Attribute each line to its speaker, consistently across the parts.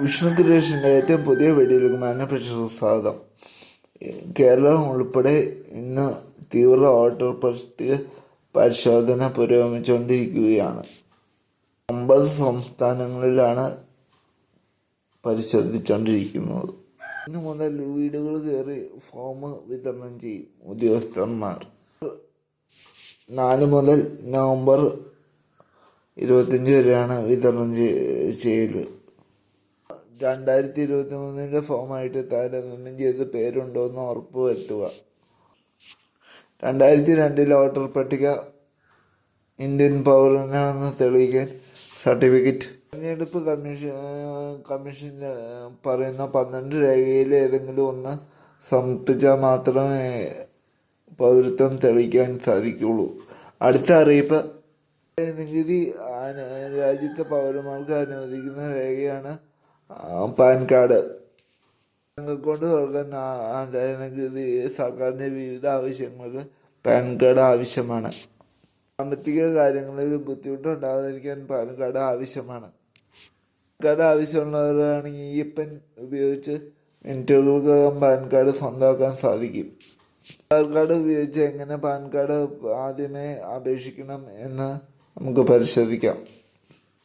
Speaker 1: വിഷ്ണു ക്രിയേഷന്റെ ഏറ്റവും പുതിയ വീഡിയോയിലേക്ക് മാനപ്രേക്ഷക സ്വാഗതം കേരളം ഉൾപ്പെടെ ഇന്ന് തീവ്ര വോട്ടർ പട്ടിക പരിശോധന പുരോഗമിച്ചുകൊണ്ടിരിക്കുകയാണ്. ഒമ്പത് സംസ്ഥാനങ്ങളിലാണ് പരിശോധിച്ചുകൊണ്ടിരിക്കുന്നത്. ഇന്ന് മുതൽ വീടുകൾ കയറി ഫോം വിതരണം ചെയ്യും ഉദ്യോഗസ്ഥന്മാർ. നാല് മുതൽ നവംബർ ഇരുപത്തഞ്ച് വരെയാണ് വിതരണം ചെയ്യ- ചെയ്യൽ. രണ്ടായിരത്തി ഇരുപത്തി മൂന്നിന്റെ ഫോമായിട്ട് താരതമ്യം ചെയ്ത് പേരുണ്ടോ എന്ന് ഉറപ്പ് വരുത്തുക. രണ്ടായിരത്തി രണ്ടിലെ വോട്ടർ പട്ടിക ഇന്ത്യൻ പൗരനാണെന്ന് തെളിയിക്കാൻ സർട്ടിഫിക്കറ്റ്. തെരഞ്ഞെടുപ്പ് കമ്മീഷൻ കമ്മീഷൻ പറയുന്ന പന്ത്രണ്ട് രേഖയിൽ ഏതെങ്കിലും ഒന്ന് സമർപ്പിച്ചാൽ മാത്രമേ പൗരത്വം തെളിയിക്കാൻ സാധിക്കുള്ളൂ അടുത്ത അറിയിപ്പ്. നികുതി രാജ്യത്തെ പൗരന്മാർക്ക് അനുവദിക്കുന്ന രേഖയാണ് പാൻ കാർഡ് കൊണ്ട് തുടങ്ങാൻ നികുതി സർക്കാരിന്റെ വിവിധ ആവശ്യങ്ങൾക്ക് പാൻ കാർഡ് ആവശ്യമാണ്. സാമ്പത്തിക കാര്യങ്ങളിൽ ബുദ്ധിമുട്ടുണ്ടാകാതിരിക്കാൻ പാൻ കാർഡ് ആവശ്യമാണ്. പാൻ കാർഡ് ആവശ്യമുള്ളവരാണെങ്കിൽ ഈ പെൻ ഉപയോഗിച്ച് മിനിറ്റുകൾക്കകം പാൻ കാർഡ് സ്വന്തമാക്കാൻ സാധിക്കും. ആധാർ കാർഡ് ഉപയോഗിച്ച് എങ്ങനെ പാൻ കാർഡ് ആദ്യമേ അപേക്ഷിക്കണം എന്ന് നമുക്ക് പരിശോധിക്കാം.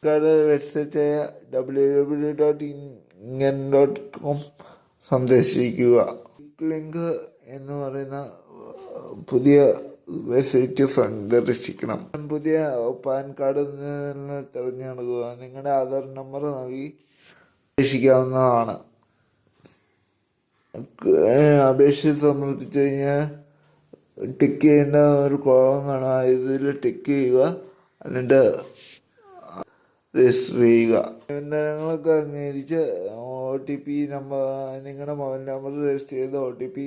Speaker 1: കാർഡ് വെബ്സൈറ്റായ ഡബ്ല്യു ഡബ്ല്യു ഡോട്ട് ഇങ്ങൻ ഡോട്ട് കോം സന്ദർശിക്കുക. ലിങ്ക് എന്ന് പറയുന്ന പുതിയ വെബ്സൈറ്റ് സന്ദർശിക്കണം. പുതിയ പാൻ കാർഡ് തിരഞ്ഞെടുക്കുക. നിങ്ങളുടെ ആധാർ നമ്പർ നൽകി അപേക്ഷിക്കാവുന്നതാണ്. അപേക്ഷ സമർപ്പിച്ചു കഴിഞ്ഞാൽ ടിക്ക് ചെയ്യേണ്ട ഒരു കോളം കാണാം ഇതിൽ ടിക്ക് ചെയ്യുക. എന്നിട്ട് രജിസ്റ്റർ ചെയ്യുക നിബന്ധനകളൊക്കെ അംഗീകരിച്ച് ഒ ടി പി നമ്പർ നിങ്ങളുടെ മൊബൈൽ നമ്പർ രജിസ്റ്റർ ചെയ്ത് O T P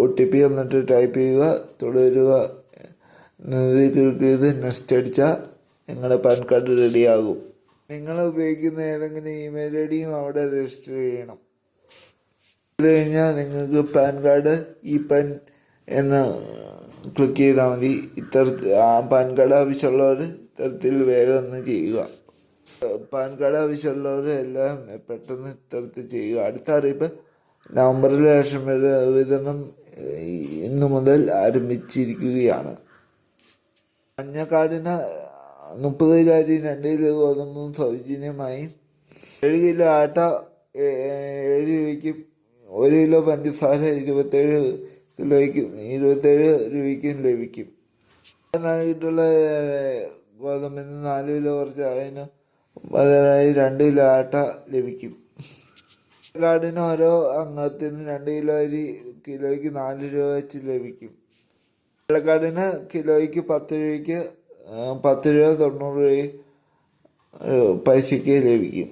Speaker 1: O T P എന്നിട്ട് ടൈപ്പ് ചെയ്യുക തുടരുക. എന്നതിൽ ക്ലിക്ക് ചെയ്ത് നെക്സ്റ്റ് അടിച്ചാൽ നിങ്ങളുടെ പാൻ കാർഡ് റെഡിയാകും. നിങ്ങൾ ഉപയോഗിക്കുന്ന ഏതെങ്കിലും ഇമെയിൽ ഐ ഡിയും അവിടെ രജിസ്റ്റർ ചെയ്യണം. ഇത് കഴിഞ്ഞാൽ നിങ്ങൾക്ക് പാൻ കാർഡ് ഈ പാൻ എന്ന് ക്ലിക്ക് ചെയ്താൽ മതി. ഇത്തരത്തിൽ പാൻ കാർഡ് ആവശ്യമുള്ളവർ ഇത്തരത്തിൽ വേഗം ഒന്ന് ചെയ്യുക. പാൻ കാർഡ് ആവശ്യമുള്ളവർ എല്ലാം പെട്ടെന്ന് ഇത്തരത്തിൽ ചെയ്യുക. അടുത്ത അറിയിപ്പ് നവംബറിൽ വരെ വിതരണം ഇന്നു മുതൽ ആരംഭിച്ചിരിക്കുകയാണ്. മഞ്ഞ കാർഡിന് മുപ്പത് കിലോ അരി രണ്ട് കിലോ ഗോതമ്പും സൗജന്യമായി ഏഴ് കിലോ ആട്ട ഏഴ് രൂപയ്ക്കും ഒരു കിലോ പഞ്ചസാര ഇരുപത്തേഴ് കിലോയ്ക്കും ഇരുപത്തേഴ് രൂപയ്ക്കും ലഭിക്കും. കിട്ടുള്ള ഗോതമ്പിന് നാല് കിലോ കുറച്ച് അതിന് പകരമായി രണ്ട് കിലോ ആട്ട ലഭിക്കും. കാടിന് ഓരോ അംഗത്തിനും രണ്ട് കിലോ അരി കിലോയ്ക്ക് നാല് രൂപ വെച്ച് ലഭിക്കും. വെള്ളക്കാടിന് കിലോയ്ക്ക് പത്ത് രൂപയ്ക്ക് പത്ത് രൂപ തൊണ്ണൂറ് രൂപ പൈസയ്ക്ക് ലഭിക്കും.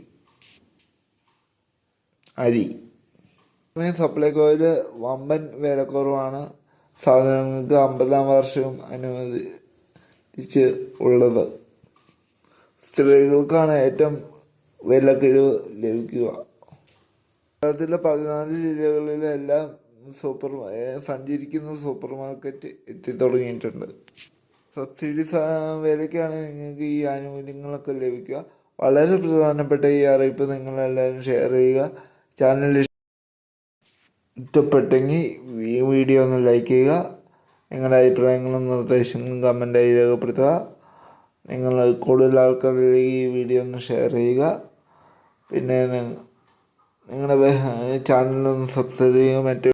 Speaker 1: അരി. സപ്ലൈകോയിൽ വമ്പൻ വിലക്കുറവാണ്. സാധനങ്ങൾക്ക് അമ്പതാം വർഷവും അനുവദിച്ച് ഉള്ളത്. സ്ത്രീകൾക്കാണ് ഏറ്റവും വിലക്കിഴിവ് ലഭിക്കുക. കേരളത്തിലെ പതിനാല് ജില്ലകളിലെല്ലാം സൂപ്പർ സഞ്ചരിക്കുന്ന സൂപ്പർ മാർക്കറ്റ് എത്തിത്തുടങ്ങിയിട്ടുണ്ട്. സബ്സിഡി വിലയ്ക്കാണ് നിങ്ങൾക്ക് ഈ ആനുകൂല്യങ്ങളൊക്കെ ലഭിക്കുക. വളരെ പ്രധാനപ്പെട്ട ഈ അറിയിപ്പ് നിങ്ങളെല്ലാവരും ഷെയർ ചെയ്യുക. ചാനൽ ഇഷ്ടപ്പെട്ടെങ്കിൽ ഈ വീഡിയോ ഒന്ന് ലൈക്ക് ചെയ്യുക. നിങ്ങളുടെ അഭിപ്രായങ്ങളും നിർദ്ദേശങ്ങളും കമന്റായി രേഖപ്പെടുത്തുക. നിങ്ങൾ കൂടുതൽ ആൾക്കാരിലേക്ക് ഈ വീഡിയോ ഒന്ന് ഷെയർ ചെയ്യുക. പിന്നെ നിങ്ങളുടെ ചാനലൊന്ന് സബ്സ്ക്രൈബ് ചെയ്യുക. മറ്റു